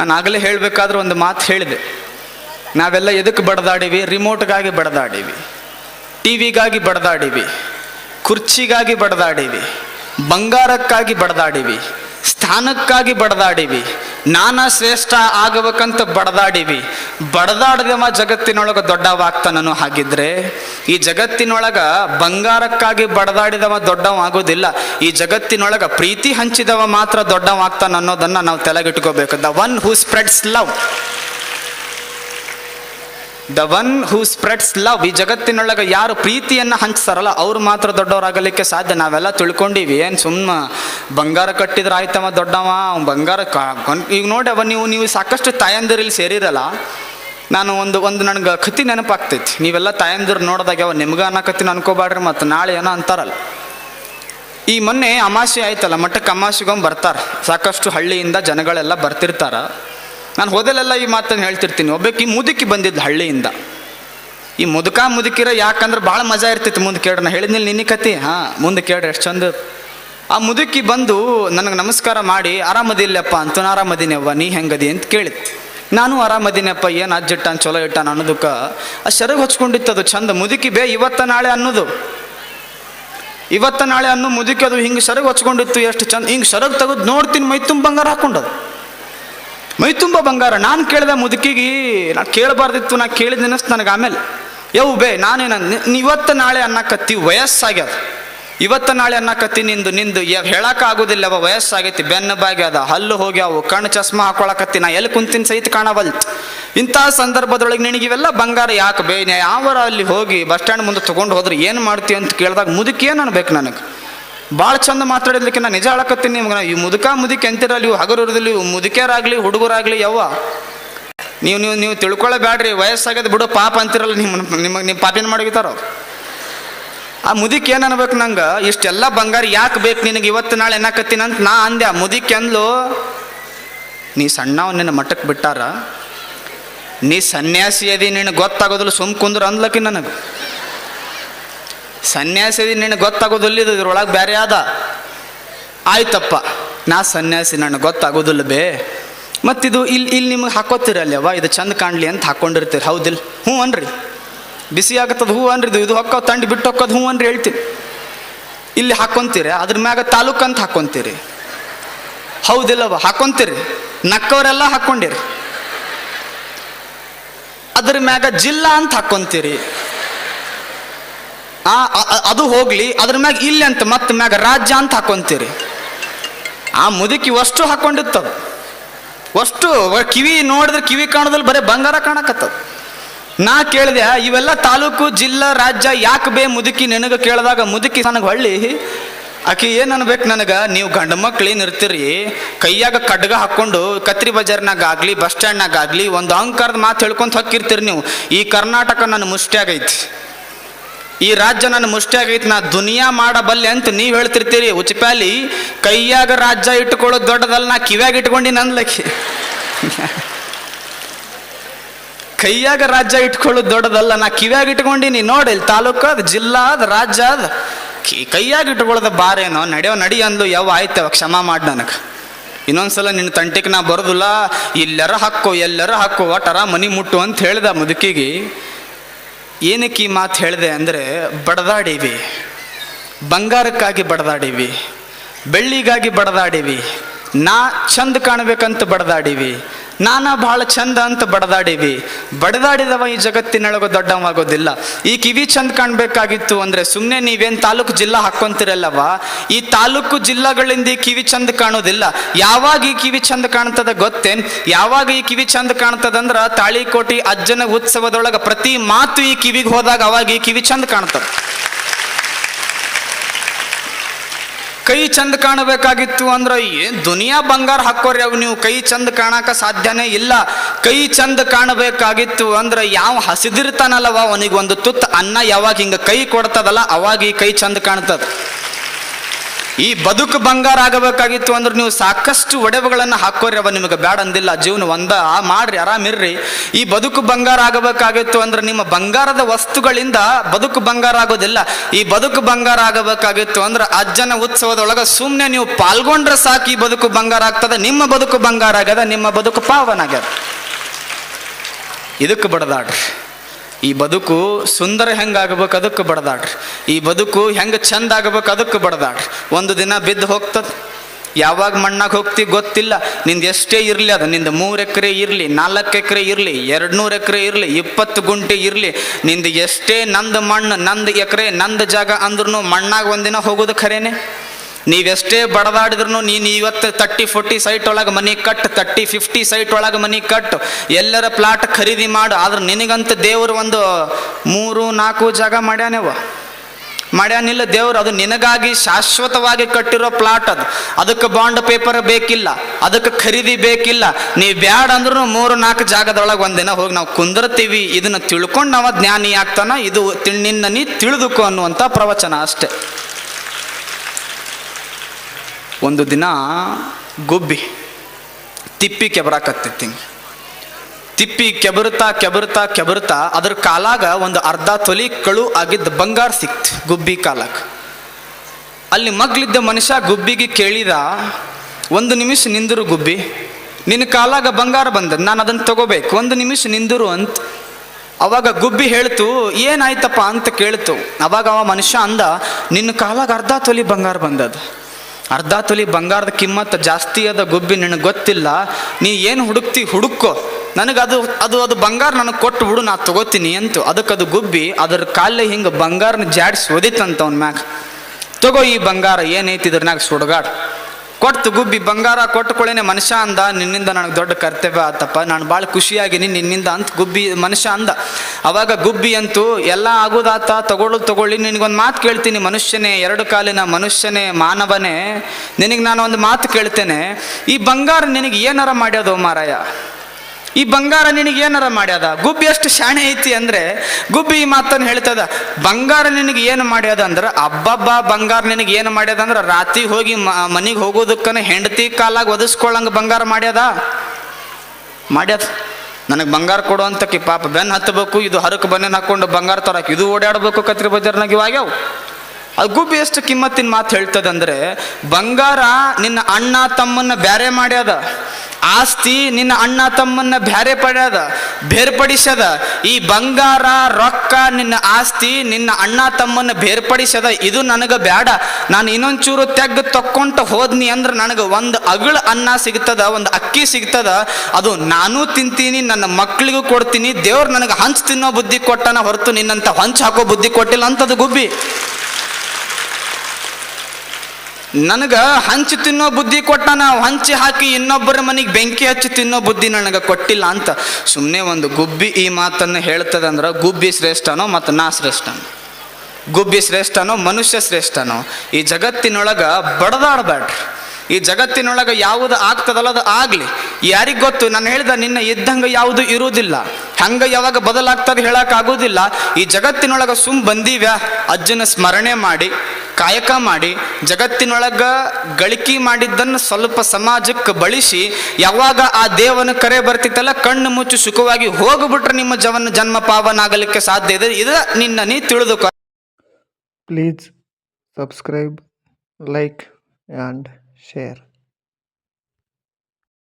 ನಾನು ಆಗಲೇ ಹೇಳಬೇಕಾದ್ರೆ ಒಂದು ಮಾತು ಹೇಳಿದೆ. ನಾವೆಲ್ಲ ಎದಕ್ಕೆ ಬಡದಾಡಿವಿ? ರಿಮೋಟ್ಗಾಗಿ ಬಡದಾಡಿವಿ. ಟಿ ವಿಗಾಗಿ ಬಡದಾಡಿವಿ. ಕುರ್ಚಿಗಾಗಿ ಬಡದಾಡಿವಿ. ಬಂಗಾರಕ್ಕಾಗಿ ಬಡದಾಡಿವಿ. ಸ್ಥಾನಕ್ಕಾಗಿ ಬಡದಾಡಿವಿ. ನಾನಾ ಶ್ರೇಷ್ಠ ಆಗಬೇಕಂತ ಬಡದಾಡಿವಿ. ಬಡದಾಡದವ ಜಗತ್ತಿನೊಳಗೆ ದೊಡ್ಡವಾಗ್ತಾನನು ಹಾಗಿದ್ರೆ, ಈ ಜಗತ್ತಿನೊಳಗ ಬಂಗಾರಕ್ಕಾಗಿ ಬಡದಾಡಿದವ ದೊಡ್ಡವ ಆಗೋದಿಲ್ಲ. ಈ ಜಗತ್ತಿನೊಳಗ ಪ್ರೀತಿ ಹಂಚಿದವ ಮಾತ್ರ ದೊಡ್ಡವಾಗ್ತಾನ ಅನ್ನೋದನ್ನ ನಾವು ತಲೆಗಿಟ್ಕೋಬೇಕು. The one who spreads love the one who spreads love ಈ ಜಗತ್ತಿನೊಳಗೆ ಯಾರು ಪ್ರೀತಿಯನ್ನು ಹಂಚ್ತಾರಲ್ಲ, ಅವ್ರು ಮಾತ್ರ ದೊಡ್ಡವರಾಗಲಿಕ್ಕೆ ಸಾಧ್ಯ. ನಾವೆಲ್ಲ ತಿಳ್ಕೊಂಡಿವಿ, ಏನು ಸುಮ್ಮ ಬಂಗಾರ ಕಟ್ಟಿದ್ರೆ ಆಯ್ತವ ದೊಡ್ಡವ ಬಂಗಾರ ಕ- ನೋಡಿ ಈಗ ನೋಡವ ನೀವು ನೀವು ಸಾಕಷ್ಟು ತಾಯಂದಿರಲ್ಲಿ ಸೇರಿರಲ್ಲ, ನಾನು ಒಂದು ಒಂದು ನನಗೆ ಕತಿ ನೆನಪಾಗ್ತೈತಿ. ನೀವೆಲ್ಲ ತಾಯಂದಿರು ನೋಡಿದಾಗ ಅವ ನಿಮ್ಗೆ ಅನ್ನಕತ್ತೀನಿ ಅನ್ಕೋಬಾಡ್ರಿ ಮತ್ತು ನಾಳೆ ಏನೋ ಅಂತಾರಲ್ಲ. ಈ ಮೊನ್ನೆ ಅಮಾಸೆ ಆಯ್ತಲ್ಲ ಮಟ್ಟಕ್ಕೆ ಅಮಾಸೆಗೊಂದು ಬರ್ತಾರೆ. ಸಾಕಷ್ಟು ಹಳ್ಳಿಯಿಂದ ಜನಗಳೆಲ್ಲ ಬರ್ತಿರ್ತಾರ. ನಾನು ಹೋದಲೆಲ್ಲ ಈ ಮಾತನ್ನು ಹೇಳ್ತಿರ್ತೀನಿ. ಒಬ್ಬಾಕಿ ಮುದುಕಿ ಬಂದಿದ್ದು ಹಳ್ಳಿಯಿಂದ. ಈ ಮುದುಕ ಮುದುಕಿರ ಯಾಕಂದ್ರೆ ಭಾಳ ಮಜಾ ಇರ್ತಿತ್ತು ಮುಂದೆ ಕೇಳ್ರಿ. ನಾ ಹೇಳಿದ್ನಿಲ್ಲ ನಿನ್ನ ಕತಿ ಹಾಂ, ಮುಂದೆ ಕೇಳ್ರಿ, ಎಷ್ಟು ಚಂದ ಆ ಮುದುಕಿ ಬಂದು ನನಗೆ ನಮಸ್ಕಾರ ಮಾಡಿ, ಆರಾಮದಿಲ್ಲಪ್ಪ ಅಂತ ನಾನು ಆರಾಮದೀನಿ ಅವ್ವ ನೀ ಹೆಂಗದಿ? ಅಂತ ಕೇಳಿದ್. ನಾನು ಆರಾಮದೀನಪ್ಪ, ಏನು ಅಜ್ಜಿಟ್ಟಾನ ಚಲೋ ಇಟ್ಟಾನ ಅನ್ನೋದಕ್ಕೆ ಆ ಶರಗ್ ಹಚ್ಕೊಂಡಿತ್ತು ಅದು, ಚಂದ ಮುದುಕಿ ಬೇ, ಇವತ್ತ ನಾಳೆ ಅನ್ನೋದು. ಇವತ್ತ ನಾಳೆ ಅನ್ನೋ ಮುದುಕಿ ಅದು ಹಿಂಗೆ ಶರಗ್ ಹೊಚ್ಕೊಂಡಿತ್ತು, ಎಷ್ಟು ಚಂದ ಹಿಂಗೆ ಶರಗ್ ತೆಗೆದು ನೋಡ್ತೀನಿ, ಮೈ ತುಂಬ ಬಂಗಾರ ಹಾಕೊಂಡದು. ಮೈ ತುಂಬ ಬಂಗಾರ, ನಾನು ಕೇಳಿದೆ ಮುದುಕಿಗೆ ನಾ ಕೇಳಬಾರ್ದಿತ್ತು ನಾ ಕೇಳಿದ ನೆನಸ್ ನನಗೆ ಆಮೇಲೆ. ಯೌ ಬೇ ನಾನೇನ ಇವತ್ತು ನಾಳೆ ಅನ್ನಕತ್ತಿ ವಯಸ್ಸಾಗ್ಯದ. ಇವತ್ತು ನಾಳೆ ಅನ್ನಕತ್ತಿ ನಿಂದು ನಿಂದು ಹೇಳಕ್ಕೆ ಆಗೋದಿಲ್ಲ ಅವ ವಯಸ್ಸಾಗೈತಿ, ಬೆನ್ನ ಬಾಗ್ಯದ ಹಲ್ಲು ಹೋಗ್ಯಾವು ಕಣ್ಣು ಚಸ್ಮಾ ಹಾಕೊಳಕತ್ತಿ, ನಾ ಎಲ್ಲಿ ಕುಂತಿನ ಸಹಿತ ಕಾಣವಲ್ತು. ಇಂಥ ಸಂದರ್ಭದೊಳಗೆ ನಿನಗಿವೆಲ್ಲ ಬಂಗಾರ ಯಾಕೆ ಬೇ ಯಾವರ ಅಲ್ಲಿ ಹೋಗಿ, ಬಸ್ ಸ್ಟ್ಯಾಂಡ್ ಮುಂದೆ ತೊಗೊಂಡು ಹೋದ್ರೆ ಏನು ಮಾಡ್ತೀವಿ ಅಂತ ಕೇಳಿದಾಗ ಮುದುಕಿ ಏನು ಅನ್ಬೇಕು ನನಗೆ? ಭಾಳ ಚಂದ ಮಾತಾಡಿದ್ಲಿಕ್ಕೆ ನಾನು ನಿಜ ಹೇಳಕತ್ತೀನಿ ನಿಮ್ಗೆ. ನಾ ಈ ಮುದುಕ ಮುದುಕಿ ಅಂತಿರಲ್ಲ ಇವು ಹಗರದಲ್ಲಿ ಇವು ಮುದುಕಿಯರಾಗಲಿ, ಹುಡುಗರಾಗಲಿ, ಯವ್ವ. ನೀವು ನೀವು ನೀವು ತಿಳ್ಕೊಳ್ಳಬೇಡ್ರಿ ವಯಸ್ಸಾಗ್ಯದ ಬಿಡು, ಪಾಪ ಅಂತಿರಲ್ಲ ನಿಮ್ಮ ನಿಮಗೆ ನಿಮ್ಮ ಪಾಪಿನ ಮಾಡಿರ್ತಾರ ಆ ಮುದಿಕ್ ಏನು ಅನ್ಬೇಕು ನಂಗೆ? ಇಷ್ಟೆಲ್ಲ ಬಂಗಾರ ಯಾಕೆ ಬೇಕು ನಿನಗೆ ಇವತ್ತು ನಾಳೆ ಏನಾಕತ್ತೀನಿ ಅಂತ ನಾ ಅಂದೆ. ಆ ಮುದಿಕ್ ಅಂದ್ಲು ನೀ ಸಣ್ಣವ್, ನಿನ್ನ ಮಠಕ್ಕೆ ಬಿಟ್ಟಾರ. ನೀ ಸನ್ಯಾಸಿ ಅದಿ ನಿನಗೆ ಗೊತ್ತಾಗೋದಿಲ್ಲ, ಸುಮ್ ಕುಂದ್ರ ಅಂದ್ಲಕ್ಕಿ ನನಗೆ. ಸನ್ಯಾಸಿ ನಿನಗೆ ಗೊತ್ತಾಗೋದಿಲ್ಲ ಇದು ಇದ್ರೊಳಗೆ ಬೇರೆ ಆದ ಆಯ್ತಪ್ಪ. ನಾ ಸನ್ಯಾಸಿ, ನನಗೆ ಗೊತ್ತಾಗೋದಿಲ್ಲ ಬೇ. ಮತ್ತಿದು ಇಲ್ಲಿ ಇಲ್ಲಿ ನಿಮಗೆ ಹಾಕೋತಿರಲ್ಲವ ಇದು ಚಂದ ಕಾಣಲಿ ಅಂತ ಹಾಕ್ಕೊಂಡಿರ್ತೀರಿ ಹೌದಿಲ್ಲ ಹ್ಞೂ ಅನ್ರಿ. ಬಿಸಿ ಆಗತ್ತದ ಹೂ ಅನ್ರಿ ಇದು. ಇದು ಹೊಕ್ಕೋ ತಂಡಿ ಬಿಟ್ಟು ಹೊಕ್ಕೋದು ಹ್ಞೂ ಅನ್ರಿ ಹೇಳ್ತೀನಿ. ಇಲ್ಲಿ ಹಾಕ್ಕೊಂತೀರಿ ಅದ್ರ ಮ್ಯಾಗ ತಾಲೂಕು ಅಂತ ಹಾಕ್ಕೊಂತೀರಿ ಹೌದಿಲ್ಲವ ಹಾಕ್ಕೊಂತೀರಿ ನಕ್ಕವರೆಲ್ಲ ಹಾಕೊಂಡಿರಿ. ಅದ್ರ ಮ್ಯಾಗ ಜಿಲ್ಲಾ ಅಂತ ಹಾಕ್ಕೊಂತೀರಿ ಆ ಅದು ಹೋಗ್ಲಿ, ಅದ್ರ ಮ್ಯಾಗ ಇಲ್ಲಿ ಅಂತ ಮತ್ತೆ ಮ್ಯಾಗ ರಾಜ್ಯ ಅಂತ ಹಾಕೊಂತೀರಿ. ಆ ಮುದುಕಿ ಅಷ್ಟು ಹಾಕೊಂಡಿತ್ತದ. ಅಷ್ಟು ಕಿವಿ ನೋಡಿದ್ರೆ ಕಿವಿ ಕಾಣೋದ್ರಲ್ಲಿ ಬರೀ ಬಂಗಾರ ಕಾಣಕತ್ತದ. ನಾ ಕೇಳಿದೆ ಇವೆಲ್ಲ ತಾಲೂಕು, ಜಿಲ್ಲಾ, ರಾಜ್ಯ, ಯಾಕೆ ಬೇ ಮುದುಕಿ ನಿನಗೆ ಕೇಳಿದಾಗ ಮುದುಕಿ ನನಗೆ ಹೊಳ್ಳಿ. ಆಕೆ ಏನು ಅನ್ಬೇಕು ನನಗೆ? ನೀವು ಗಂಡು ಮಕ್ಳು ಏನು ಇರ್ತೀರಿ? ಕೈಯಾಗ ಕಡ್ಗ ಹಾಕ್ಕೊಂಡು ಕತ್ರಿ ಬಜಾರ್ನಾಗ ಆಗಲಿ, ಬಸ್ ಸ್ಟ್ಯಾಂಡ್ನಾಗ ಆಗಲಿ, ಒಂದು ಅಹಂಕಾರದ ಮಾತು ಹೇಳ್ಕೊಂತ ಹೊಕ್ಕಿರ್ತೀರಿ ನೀವು. ಈ ಕರ್ನಾಟಕ ನನ್ನ ಮುಷ್ಟಿಯಾಗೈತಿ ಈ ರಾಜ್ಯ ನನ್ನ ಮುಷ್ಟಿಯಾಗೈತಿ ನಾ ದುನಿಯಾ ಮಾಡಬಲ್ಲೆ ಅಂತ ನೀವು ಹೇಳ್ತಿರ್ತೀರಿ. ಉಚಿಪ್ಯಾಲಿ ಕೈಯಾಗ ರಾಜ್ಯ ಇಟ್ಕೊಳ್ಳೋದು ದೊಡ್ಡದಲ್ಲ, ನಾ ಕಿವ್ಯಾಗ ಇಟ್ಕೊಂಡು ನಂದ್ಲಕ್ಕಿ ಕೈಯಾಗ ರಾಜ್ಯ ಇಟ್ಕೊಳ್ಳೋದು ದೊಡ್ಡದಲ್ಲ, ನಾ ಕಿವ್ಯಾಗ ಇಟ್ಕೊಂಡಿನಿ. ನೋಡಿ, ಇಲ್ಲಿ ತಾಲೂಕು ಅದ, ಜಿಲ್ಲಾ ಅದ, ರಾಜ್ಯ ಅದ. ಕೈಯಾಗ ಇಟ್ಕೊಳ್ಳೋದು ಬಾರೇನೋ ನಡೆಯೋ ನಡಿ ಅಂದ್ಲು ಯಾವ ಆಯ್ತವ ಕ್ಷಮ ಮಾಡಿ ನನಗೆ. ಇನ್ನೊಂದ್ಸಲ ನಿನ್ನ ತಂಟಿಗೆ ನಾ ಬರೋದಿಲ್ಲ, ಎಲ್ಲರ ಹಕ್ಕು ಎಲ್ಲರ ಹಕ್ಕು, ಒಟ್ಟರ ಮನಿ ಮುಟ್ಟು ಅಂತ ಹೇಳಿದ ಮುದುಕಿಗೆ. ಏನಕ್ಕೆ ಈ ಮಾತು ಹೇಳಿದೆ ಅಂದರೆ ಬಡದಾಡೀವಿ ಬಂಗಾರಕ್ಕಾಗಿ ಬಡದಾಡೀವಿ ಬೆಳ್ಳಿಗಾಗಿ ಬಡದಾಡೀವಿ ನಾ ಚಂದ ಕಾಣಬೇಕಂತ ಬಡದಾಡೀವಿ ನಾನ ಬಹಳ ಚಂದ ಅಂತ ಬಡದಾಡಿವಿ. ಬಡದಾಡಿದವ ಈ ಜಗತ್ತಿನೊಳಗೆ ದೊಡ್ಡವಾಗೋದಿಲ್ಲ ಈ ಕಿವಿ ಚಂದ ಕಾಣಬೇಕಾಗಿತ್ತು ಅಂದ್ರೆ ಸುಮ್ಮನೆ ನೀವೇನು ತಾಲೂಕು ಜಿಲ್ಲಾ ಹಾಕ್ಕೊಂತಿರಲ್ಲವ ಈ ತಾಲೂಕು ಜಿಲ್ಲಾಗಳಿಂದ ಈ ಕಿವಿ ಚಂದ ಕಾಣೋದಿಲ್ಲ. ಯಾವಾಗ ಈ ಕಿವಿ ಚಂದ ಕಾಣ್ತದ ಗೊತ್ತೇನ್? ಯಾವಾಗ ಈ ಕಿವಿ ಚಂದ ಕಾಣ್ತದಂದ್ರ ತಾಳಿಕೋಟಿ ಅಜ್ಜನ ಉತ್ಸವದೊಳಗ ಪ್ರತಿ ಮಾತು ಈ ಕಿವಿಗೆ ಹೋದಾಗ ಅವಾಗ ಈ ಕಿವಿ ಚಂದ ಕಾಣ್ತದ. ಕೈ ಚಂದ ಕಾಣಬೇಕಾಗಿತ್ತು ಅಂದ್ರೆ ಏನ್ ದುನಿಯಾ ಬಂಗಾರ ಹಾಕೋರಿ ಅವು. ನೀವು ಕೈ ಚಂದ ಕಾಣಕ ಸಾಧ್ಯನೇ ಇಲ್ಲ. ಕೈ ಚಂದ ಕಾಣಬೇಕಾಗಿತ್ತು ಅಂದ್ರೆ ಯಾವ ಹಸಿದಿರ್ತಾನಲ್ಲವ ಅವನಿಗೆ ಒಂದು ತುತ್ತ ಅನ್ನ ಯಾವಾಗ ಹಿಂಗ ಕೈ ಕೊಡ್ತದಲ್ಲ, ಅವಾಗ ಈ ಕೈ ಚಂದ ಕಾಣ್ತದ. ಈ ಬದುಕು ಬಂಗಾರ ಆಗಬೇಕಾಗಿತ್ತು ಅಂದ್ರೆ ನೀವು ಸಾಕಷ್ಟು ಒಡವೆಗಳನ್ನು ಹಾಕೋರಿ ಅವ, ನಿಮಗೆ ಬ್ಯಾಡ ಅಂದಿಲ್ಲ. ಜೀವನ ಒಂದ. ಆ, ಮಾಡ್ರಿ, ಆರಾಮಿರ್ರಿ. ಈ ಬದುಕು ಬಂಗಾರ ಆಗಬೇಕಾಗಿತ್ತು ಅಂದ್ರೆ ನಿಮ್ಮ ಬಂಗಾರದ ವಸ್ತುಗಳಿಂದ ಬದುಕು ಬಂಗಾರ ಆಗೋದಿಲ್ಲ. ಈ ಬದುಕು ಬಂಗಾರ ಆಗಬೇಕಾಗಿತ್ತು ಅಂದ್ರೆ ಅಜ್ಜನ ಉತ್ಸವದೊಳಗೆ ಸುಮ್ಮನೆ ನೀವು ಪಾಲ್ಗೊಂಡ್ರೆ ಸಾಕು ಈ ಬದುಕು ಬಂಗಾರ ಆಗ್ತದೆ. ನಿಮ್ಮ ಬದುಕು ಬಂಗಾರ ಆಗ್ಯದ, ನಿಮ್ಮ ಬದುಕು ಪಾವನ ಆಗ್ಯದ. ಇದಕ್ಕೆ ಬಡದಾಡ್ರಿ. ಈ ಬದುಕು ಸುಂದರ ಹೆಂಗೆ ಆಗ್ಬೇಕು ಅದಕ್ಕೆ ಬಡದಾಡ್ರಿ. ಈ ಬದುಕು ಹೆಂಗೆ ಚಂದ ಆಗ್ಬೇಕು ಅದಕ್ಕೆ ಬಡದಾಡ್ರಿ. ಒಂದು ದಿನ ಬಿದ್ದು ಹೋಗ್ತದೆ. ಯಾವಾಗ ಮಣ್ಣಾಗ ಹೋಗ್ತಿ ಗೊತ್ತಿಲ್ಲ. ನಿಂದು ಎಷ್ಟೇ ಇರಲಿ ಅದು, ನಿಂದು ಮೂರು ಎಕರೆ ಇರಲಿ, ನಾಲ್ಕು ಎಕರೆ ಇರಲಿ ಎರಡು ನೂರು ಎಕರೆ ಇರಲಿ, ಇಪ್ಪತ್ತು ಗುಂಟೆ ಇರಲಿ, ನಿಂದು ಎಷ್ಟೇ ನಂದು ಮಣ್ಣು, ನಂದು ಎಕರೆ, ನಂದು ಜಾಗ ಅಂದ್ರೂ ಮಣ್ಣಾಗ ಒಂದಿನ ಹೋಗೋದು ಖರೇನೆ? ನೀವೆಷ್ಟೇ ಬಡದಾಡಿದ್ರು ನೀನು ಇವತ್ತು ತರ್ಟಿ ಫೋರ್ಟಿ ಸೈಟ್ ಒಳಗೆ money cut thirty fifty site ಒಳಗೆ ಮನಿ ಕಟ್. ಎಲ್ಲರ ಪ್ಲಾಟ್ ಖರೀದಿ ಮಾಡು. ಆದ್ರೆ ನಿನಗಂತ ದೇವರು ಒಂದು ಮೂರು, ನಾಲ್ಕು ಜಾಗ ಮಾಡ್ಯಾನೆವ. ಮಾಡ್ಯಾನಿಲ್ಲ ದೇವ್ರು. ಅದು ನಿನಗಾಗಿ ಶಾಶ್ವತವಾಗಿ ಕಟ್ಟಿರೋ ಪ್ಲಾಟ್ ಅದು. ಅದಕ್ಕೆ ಬಾಂಡ್ ಪೇಪರ್ ಬೇಕಿಲ್ಲ. ಅದಕ್ಕೆ ಖರೀದಿ ಬೇಕಿಲ್ಲ. ನೀವು ಬ್ಯಾಡ ಅಂದ್ರೂ ಮೂರು, ನಾಲ್ಕು ಜಾಗದೊಳಗೆ ಒಂದಿನ ಹೋಗಿ ನಾವು ಕುಂದಿರ್ತೀವಿ. ಇದನ್ನ ತಿಳ್ಕೊಂಡು ನಾವು ಜ್ಞಾನಿ ಆಗ್ತಾನ ಇದು ನಿನ್ನ ನೀ ತಿಳಿದುಕೋ ಅನ್ನುವಂಥ ಪ್ರವಚನ ಅಷ್ಟೇ. ಒಂದು ದಿನ ಗುಬ್ಬಿ ತಿಪ್ಪಿ ಕೆಬರಾಕತ್ತಿತ್ತು ಹಿಂಗೆ ತಿಪ್ಪಿ ಕೆಬರುತ್ತಾ ಕೆಬರುತ್ತಾ ಕೆಬರುತ್ತಾ ಅದ್ರ ಕಾಲಾಗ ಒಂದು ಅರ್ಧ ತೊಲಿ ಕಳು ಆಗಿದ್ದ ಬಂಗಾರ ಸಿಕ್ತು ಗುಬ್ಬಿ ಕಾಲಾಗ. ಅಲ್ಲಿ ಮಗ್ಲಿದ್ದ ಮನುಷ್ಯ ಗುಬ್ಬಿಗೆ ಕೇಳಿದ, ಒಂದು ನಿಮಿಷ ನಿಂದರು ಗುಬ್ಬಿ, ನಿನ್ನ ಕಾಲಾಗ ಬಂಗಾರ ಬಂದ, ನಾನು ಅದನ್ನು ತಗೋಬೇಕು. ಒಂದು ನಿಮಿಷ ನಿಂದರು ಅಂತ. ಅವಾಗ ಗುಬ್ಬಿ ಹೇಳ್ತು, ಏನಾಯ್ತಪ್ಪ? ಅಂತ ಕೇಳ್ತು. ಅವಾಗ ಅವ ಮನುಷ್ಯ ಅಂದ, ನಿನ್ನ ಕಾಲಾಗ ಅರ್ಧ ತೊಲಿ ಬಂಗಾರ ಬಂದದ. ಅರ್ಧ ತೊಲಿ ಬಂಗಾರದ ಕಿಮ್ಮತ್ತು ಜಾಸ್ತಿ ಅದ ಗುಬ್ಬಿ ನಿನಗೆ ಗೊತ್ತಿಲ್ಲ, ನೀ ಏನು ಹುಡುಕ್ತಿ ಹುಡುಕೋ. ನನಗೆ ಅದು ಅದು ಅದು ಬಂಗಾರ ನನಗೆ ಕೊಟ್ಟು ಬಿಡು, ನಾ ತಗೋತೀನಿ ಅಂತು. ಅದಕ್ಕೆ ಅದು ಗುಬ್ಬಿ ಅದ್ರ ಕಾಲೇ ಹಿಂಗೆ ಬಂಗಾರನ ಜಾಡಿಸಿ ಓದಿತ್ತಂತ ಅವ್ನ ಮ್ಯಾಗ. ತಗೋ ಈ ಬಂಗಾರ ಏನೈತಿ ಇದ್ರನ್ಯಾಗ ಸುಡ್ಗಾಡ್. ಕೊಟ್ಟು ಗುಬ್ಬಿ ಬಂಗಾರ ಕೊಟ್ಟುಕೊಳ್ಳೇನೆ ಮನುಷ್ಯ ಅಂದ, ನಿನ್ನಿಂದ ನನಗೆ ದೊಡ್ಡ ಕರ್ತವ್ಯ ಆತಪ್ಪ. ನಾನು ಭಾಳ ಖುಷಿಯಾಗಿನಿ ನಿನ್ನಿಂದ ಅಂತ ಗುಬ್ಬಿ ಮನುಷ್ಯ ಅಂದ. ಅವಾಗ ಗುಬ್ಬಿ ಅಂತೂ, ಎಲ್ಲ ಆಗೋದಾತ ತಗೊಳ್ಳು ತಗೊಳ್ಳಿ, ನಿನಗೊಂದು ಮಾತು ಕೇಳ್ತೀನಿ ಮನುಷ್ಯನೇ, ಎರಡು ಕಾಲಿನ ಮನುಷ್ಯನೇ, ಮಾನವನೇ. ನಿನಗೆ ನಾನು ಒಂದು ಮಾತು ಕೇಳ್ತೇನೆ. ಈ ಬಂಗಾರ ನಿನಗೆ ಏನಾರ ಮಾಡ್ಯೋದು ಮಾರಾಯ? ಈ ಬಂಗಾರ ನಿನಗೆ ಏನಾರ ಮಾಡ್ಯದ? ಗುಬ್ಬಿ ಎಷ್ಟು ಶಾಣೆ ಐತಿ ಅಂದ್ರೆ ಗುಬ್ಬಿ ಈ ಮಾತನ್ನು ಹೇಳ್ತದ, ಬಂಗಾರ ನಿನಗೆ ಏನು ಮಾಡ್ಯದ ಅಂದ್ರೆ ಅಬ್ಬಬ್ಬ ಬಂಗಾರ ನಿನಗೆ ಏನು ಮಾಡ್ಯದ ಅಂದ್ರೆ ರಾತ್ರಿ ಹೋಗಿ ಮನೆಗೆ ಹೋಗೋದಕ್ಕನ ಹೆಂಡತಿ ಕಾಲಾಗ ಒದಿಸ್ಕೊಳ್ಳಂಗ ಬಂಗಾರ ಮಾಡ್ಯದ? ಮಾಡ್ಯದ. ನನಗೆ ಬಂಗಾರ ಕೊಡು ಅಂತಕಿ ಪಾಪ ಬೆನ್ನು ಹತ್ತಬೇಕು, ಇದು ಹರಕು ಬನ್ನೇನು ಹಾಕೊಂಡು ಬಂಗಾರ ತರಕ್ಕೆ ಇದು ಓಡಾಡಬೇಕು ಕತ್ರಿ ಬಜಾರ್ನಾಗ ಇವಾಗ್ಯಾವ ಅದು ಗುಬ್ಬಿ ಎಷ್ಟು ಕಿಮ್ಮತ್ತಿನ ಮಾತು ಹೇಳ್ತದಂದ್ರೆ ಬಂಗಾರ ನಿನ್ನ ಅಣ್ಣ ತಮ್ಮನ್ನ ಬ್ಯಾರೆ ಮಾಡ್ಯದ. ಆಸ್ತಿ ನಿನ್ನ ಅಣ್ಣ ತಮ್ಮನ್ನ ಬ್ಯಾರೆ ಪಡ್ಯದ ಬೇರ್ಪಡಿಸದ ಈ ಬಂಗಾರ, ರೊಕ್ಕ ನಿನ್ನ ಆಸ್ತಿ ನಿನ್ನ ಅಣ್ಣ ತಮ್ಮನ್ನ ಬೇರ್ಪಡಿಸದ ಇದು ನನಗೆ ಬೇಡ ನಾನು ಇನ್ನೊಂಚೂರು ತೆಗ್ದು ತಕ್ಕೊಂತ ಹೋದ್ನಿ ಅಂದ್ರೆ ನನಗೆ ಒಂದು ಅಗಳ ಅನ್ನ ಸಿಗ್ತದ, ಒಂದು ಅಕ್ಕಿ ಸಿಗ್ತದ. ಅದು ನಾನು ತಿಂತೀನಿ, ನನ್ನ ಮಕ್ಕಳಿಗೂ ಕೊಡ್ತೀನಿ. ದೇವ್ರು ನನಗೆ ಹಂಚ್ ತಿನ್ನೋ ಬುದ್ಧಿ ಕೊಟ್ಟನ ಹೊರತು ನಿನ್ನಂತ ಹಂಚ್ ಹಾಕೋ ಬುದ್ಧಿ ಕೊಟ್ಟಿಲ್ಲ ಅಂತದು ಗುಬ್ಬಿ. ನನಗ ಹಂಚಿ ತಿನ್ನೋ ಬುದ್ಧಿ ಕೊಟ್ಟ ನಾವು ಹಂಚಿ ಹಾಕಿ ಇನ್ನೊಬ್ಬರ ಮನೆಗೆ ಬೆಂಕಿ ಹಚ್ಚಿ ತಿನ್ನೋ ಬುದ್ಧಿ ನನಗೆ ಕೊಟ್ಟಿಲ್ಲ ಅಂತ. ಸುಮ್ಮನೆ ಒಂದು ಗುಬ್ಬಿ ಈ ಮಾತನ್ನು ಹೇಳ್ತದಂದ್ರೆ ಗುಬ್ಬಿ ಶ್ರೇಷ್ಠನೋ ಮತ್ತು ನಾ ಶ್ರೇಷ್ಠನೋ? ಗುಬ್ಬಿ ಶ್ರೇಷ್ಠನೋ, ಮನುಷ್ಯ ಶ್ರೇಷ್ಠನೋ? ಈ ಜಗತ್ತಿನೊಳಗೆ ಬಡದಾಡಬೇಡ್ರಿ ಈ ಜಗತ್ತಿನೊಳಗೆ ಯಾವುದು ಆಗ್ತದಲ್ಲ ಅದು ಆಗಲಿ. ಯಾರಿಗೆ ಗೊತ್ತು? ನಾನು ಹೇಳಿದ, ನಿನ್ನ ಇದ್ದಂಗೆ ಯಾವುದು ಇರುವುದಿಲ್ಲ ಹಂಗೆ ಯಾವಾಗ ಬದಲಾಗ್ತದೆ ಹೇಳಕ್ ಆಗೋದಿಲ್ಲ. ಈ ಜಗತ್ತಿನೊಳಗೆ ಸುಮ್ ಬಂದೀವ್ಯಾ? ಅಜ್ಜನ ಸ್ಮರಣೆ ಮಾಡಿ. ಕಾಯಕ ಮಾಡಿ ಜಗತ್ತಿನೊಳಗ ಗಳಿಕೆ ಮಾಡಿದ್ದನ್ನು ಸ್ವಲ್ಪ ಸಮಾಜಕ್ಕೆ ಬಳಸಿ, ಯಾವಾಗ ಆ ದೇವನ ಕರೆ ಬರ್ತಿತ್ತಲ್ಲ, ಕಣ್ಣು ಮುಚ್ಚು ಸುಖವಾಗಿ ಹೋಗ್ಬಿಟ್ರೆ ನಿಮ್ಮ ಜವನ ಜನ್ಮ ಪಾವನ ಆಗಲಿಕ್ಕೆ ಸಾಧ್ಯ ಇದೆ ಇದು ನಿನ್ನ ನೀ ತಿಳಿದುಕೊ please subscribe like and share.